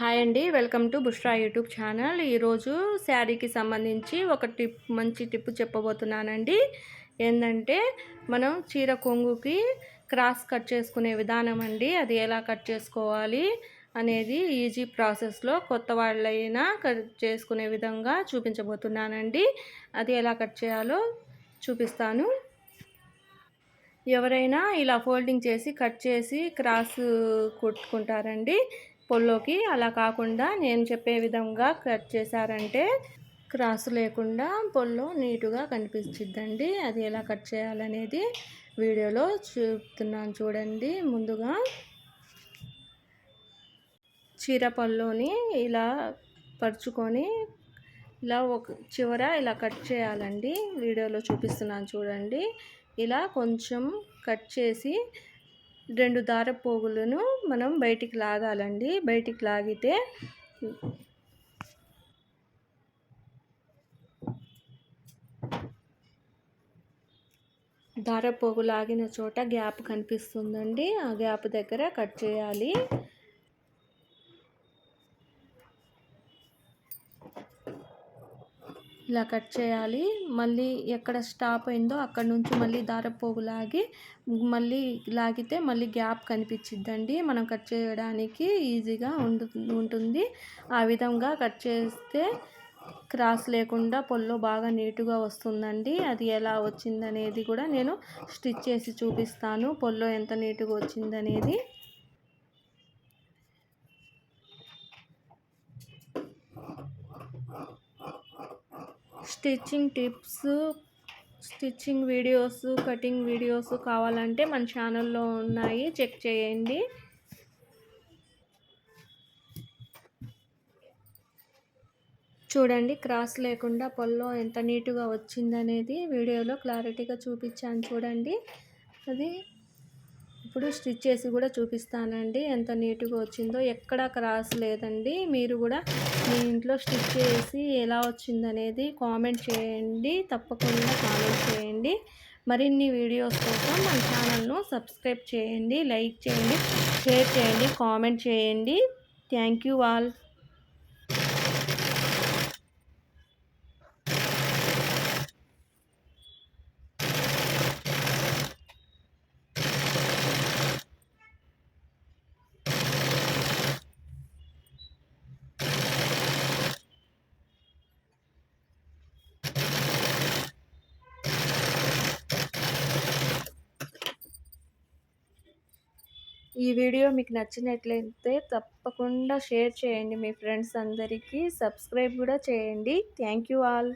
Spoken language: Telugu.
హాయ్ అండి welcome to Bushra YouTube channel. ఈరోజు శారీకి సంబంధించి ఒక టిప్ మంచి టిప్ చెప్పబోతున్నానండి. ఏంటంటే మనం చీర కొంగుకి క్రాస్ కట్ చేసుకునే విధానం అండి. అది ఎలా కట్ చేసుకోవాలి అనేది ఈజీ ప్రాసెస్లో కొత్త వాళ్ళైనా కట్ చేసుకునే విధంగా చూపించబోతున్నానండి. అది ఎలా కట్ చేయాలో చూపిస్తాను. ఎవరైనా ఇలా ఫోల్డింగ్ చేసి కట్ చేసి క్రాస్ కుట్టుకుంటారండి. పొల్లోకి అలా కాకుండా నేను చెప్పే విధంగా కట్ చేశారంటే క్రాస్ లేకుండా పొల్లో నీటుగా కనిపించిద్దండి. అది ఎలా కట్ చేయాలనేది వీడియోలో చూపుతున్నాను చూడండి. ముందుగా చీర పళ్ళుని ఇలా పరుచుకొని ఇలా ఒక చివర ఇలా కట్ చేయాలండి. వీడియోలో చూపిస్తున్నాను చూడండి. ఇలా కొంచెం కట్ చేసి రెండు దారపోగులను మనం బయటికి లాగాలండి. బయటికి లాగితే దారపోగు లాగిన చోట గ్యాప్ కనిపిస్తుందండి. ఆ గ్యాప్ దగ్గర కట్ చేయాలి. ఇలా కట్ చేయాలి. మళ్ళీ ఎక్కడ స్టాప్ అయిందో అక్కడ నుంచి మళ్ళీ దారపోగు లాగి మళ్ళీ లాగితే మళ్ళీ గ్యాప్ కనిపించిద్దండి. మనం కట్ చేయడానికి ఈజీగా ఉండు ఉంటుంది. ఆ విధంగా కట్ చేస్తే క్రాస్ లేకుండా పొల్లో బాగా నీటుగా వస్తుందండి. అది ఎలా వచ్చిందనేది కూడా నేను స్టిచ్ చేసి చూపిస్తాను. పొల్లో ఎంత నీటుగా వచ్చిందనేది. Stitching tips stitching videos cutting videos కావాలంటే మన ఛానల్లో ఉన్నాయి. చెక్ చేయండి. చూడండి క్రాస్ లేకుండా పొల్లో ఎంత నీట్గా వచ్చిందనేది వీడియోలో క్లారిటీగా చూపించాను. చూడండి. అది ఇప్పుడు స్టిచ్ చేసి కూడా చూపిస్తానండి. ఎంత నీట్గా వచ్చిందో. ఎక్కడ క్రాస్ లేదండి. మీరు కూడా మీ ఇంట్లో స్టిచ్ చేసి ఎలా వచ్చిందనేది కామెంట్ చేయండి. తప్పకుండా కామెంట్ చేయండి. మరిన్ని వీడియోస్ కోసం మన ఛానల్ను సబ్స్క్రైబ్ చేయండి. లైక్ చేయండి షేర్ చేయండి కామెంట్ చేయండి. Thank you all. ఈ వీడియో మీకు నచ్చినట్లయితే తప్పకుండా షేర్ చేయండి మీ ఫ్రెండ్స్ అందరికీ. సబ్స్క్రైబ్ కూడా చేయండి. Thank you all.